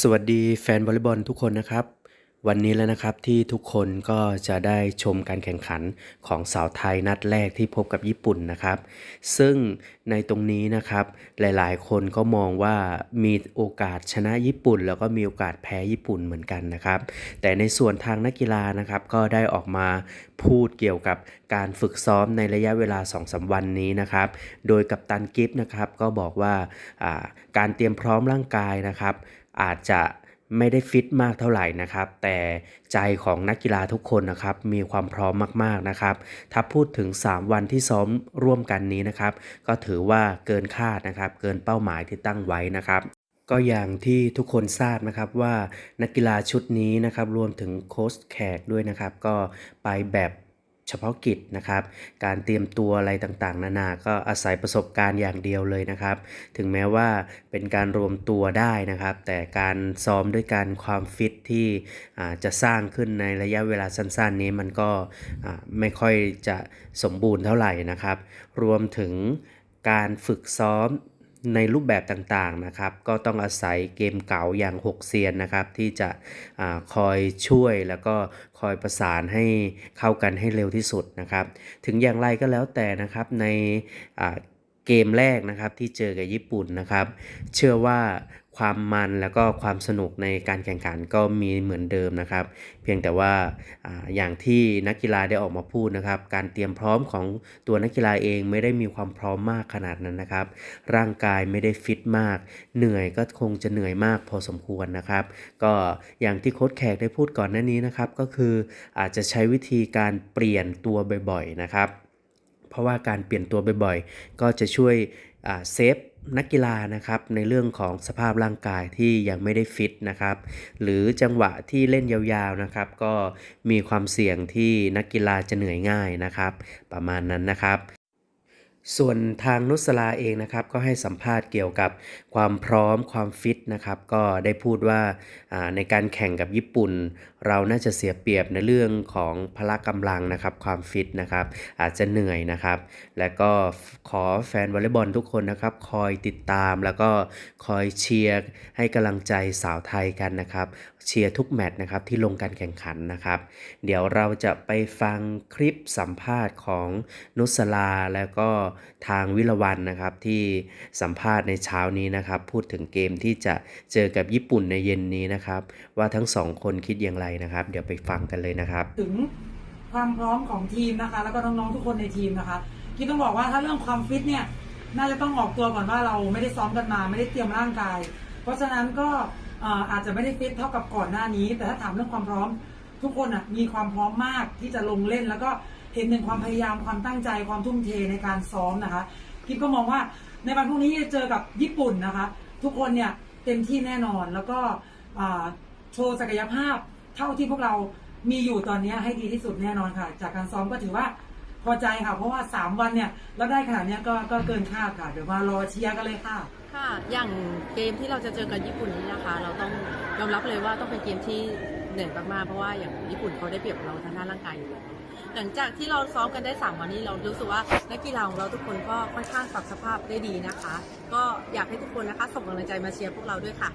สวัสดีแฟนวอลเลย์บอลทุกคนนะครับ วันนี้แล้วนะครับที่ทุกคนก็จะได้ชมการแข่งขันของสาวไทยนัดแรกที่พบกับญี่ปุ่นนะครับ ซึ่งในตรงนี้นะครับหลายๆ คนก็มองว่ามีโอกาสชนะญี่ปุ่น แล้วก็มีโอกาสแพ้ญี่ปุ่นเหมือนกันนะครับ แต่ในส่วนทางนักกีฬานะครับก็ได้ออกมาพูดเกี่ยวกับการฝึกซ้อมในระยะเวลา2-3วันนี้นะครับ โดยกัปตันกิฟต์นะครับก็บอกว่าการเตรียมพร้อมร่างกายนะครับ อาจจะไม่ได้ฟิตมากเท่าไหร่นะครับ แต่ใจของนักกีฬาทุกคนนะครับมีความพร้อมมากๆนะครับ ถ้าพูดถึง 3 วันที่ซ้อมร่วมกันนี้นะครับ ก็ถือว่าเกินคาดนะครับ เกินเป้าหมายที่ตั้งไว้นะครับก็อย่างที่ทุกคนทราบนะครับว่านักกีฬาชุดนี้นะครับรวมถึงโค้ชแขกด้วยนะครับ ก็ไปแบบ เฉพาะกิจนะครับ การเตรียมตัวอะไรต่างๆ นานา ก็อาศัยประสบการณ์อย่างเดียวเลยนะครับ ถึงแม้ว่าเป็นการรวมตัวได้นะครับ แต่การซ้อมด้วยการความฟิตที่จะสร้างขึ้นในระยะเวลาสั้นๆ นี้มันก็ไม่ค่อยจะสมบูรณ์เท่าไหร่นะครับ รวมถึงการฝึกซ้อม ในรูปแบบต่างๆนะครับ ก็ต้องอาศัยเกมเก่าอย่าง 6 เซียนนะครับ ที่จะอคอยช่วยแล้วก็คอยประสานให้เข้ากันให้เร็วที่สุดนะครับ ถึงอย่างไรก็แล้วแต่นะครับในเกมแรกนะครับที่เจอกับญี่ปุ่นนะครับ เชื่อว่า ความมันแล้วก็ความสนุกในการแข่งขันก็มีเหมือนเดิมนะครับ เพียงแต่ว่าอย่างที่นักกีฬาได้ออกมาพูดนะครับ การเตรียมพร้อมของตัวนักกีฬาเองไม่ได้มีความพร้อมมากขนาดนั้นนะครับ ร่างกายไม่ได้ฟิตมาก เหนื่อยก็คงจะเหนื่อยมากพอสมควรนะครับ ก็อย่างที่โค้ชแขกได้พูดก่อนหน้านี้นะครับ ก็คืออาจจะใช้วิธีการเปลี่ยนตัวบ่อยๆนะครับ เพราะว่าการเปลี่ยนตัวบ่อยๆ ก็จะช่วยเซฟ นักกีฬานะครับในเรื่องของสภาพร่างกายที่ยังไม่ได้ฟิตนะครับหรือจังหวะที่เล่นยาวๆนะครับ ก็มีความเสี่ยงที่นักกีฬาจะเหนื่อยง่ายนะครับ ประมาณนั้นนะครับ ส่วนทางนุสลาเองนะครับก็ให้สัมภาษณ์เกี่ยวกับความพร้อมความฟิตนะครับก็ได้พูดว่าในการแข่งกับญี่ปุ่น เราน่าจะเสียเปรียบในเรื่องของพละกำลังนะครับความฟิตนะครับอาจจะเหนื่อยนะครับ และก็ขอแฟนวอลเลย์บอลทุกคนนะครับคอยติดตามแล้วก็คอยเชียร์ให้กำลังใจสาวไทยกันนะครับเชียร์ทุกแมตช์นะครับที่ลงการแข่งขันนะครับ เดี๋ยวเราจะไปฟังคลิปสัมภาษณ์ของนุสลาแล้วก็ทางวิลวันนะครับที่สัมภาษณ์ในเช้านี้นะครับ พูดถึงเกมที่จะเจอกับญี่ปุ่นในเย็นนี้นะครับ ว่าทั้งสองคนคิดอย่างไรนะครับ เดี๋ยวไปฟังกันเลยนะครับ ถึงความพร้อมของทีมนะคะ แล้วก็น้องๆทุกคนในทีมนะคะคิดต้องบอกว่าถ้าเรื่องความฟิตเนี่ยน่าจะต้องออกตัวก่อนว่าเราไม่ได้ซ้อมกันมา ไม่ได้เตรียมร่างกาย เพราะฉะนั้นก็อาจจะไม่ได้ฟิตเท่ากับก่อนหน้านี้ แต่ถ้าถามเรื่องความพร้อม ทุกคนมีความพร้อมมากที่จะลงเล่นแล้วก็ เห็นถึงความพยายามความตั้งใจความทุ่มเทในการซ้อมนะคะกิฟก็มองว่าในวันพรุ่งนี้จะเจอกับญี่ปุ่นนะคะ ทุกคนเนี่ยเต็มที่แน่นอนแล้วก็โชว์ศักยภาพเท่าที่พวกเรามีอยู่ตอนนี้ให้ดีที่สุดแน่นอนค่ะ จากการซ้อมก็ถือว่า พอใจค่ะ เพราะว่า 3 วันเนี่ยแล้วได้ขนาดเนี้ยก็ก็เกินคาดค่ะ เดี๋ยวมารอเชียร์กันเลยค่ะ ค่ะ อย่างเกมที่เราจะเจอกับญี่ปุ่นนี้นะคะ เราต้องยอมรับเลยว่าต้องเป็นเกมที่เหนื่อยมากๆเพราะว่าอย่างญี่ปุ่นเขาได้เปรียบเราทางด้านร่างกายอยู่แล้วหลังจากที่เราซ้อมกันได้ 3 วันนี้เรารู้สึกว่านักกีฬาของเราทุกคนก็ค่อนข้างปรับสภาพได้ดีนะคะ ก็อยากให้ทุกคนนะคะส่งกำลังใจมาเชียร์พวกเราด้วยค่ะ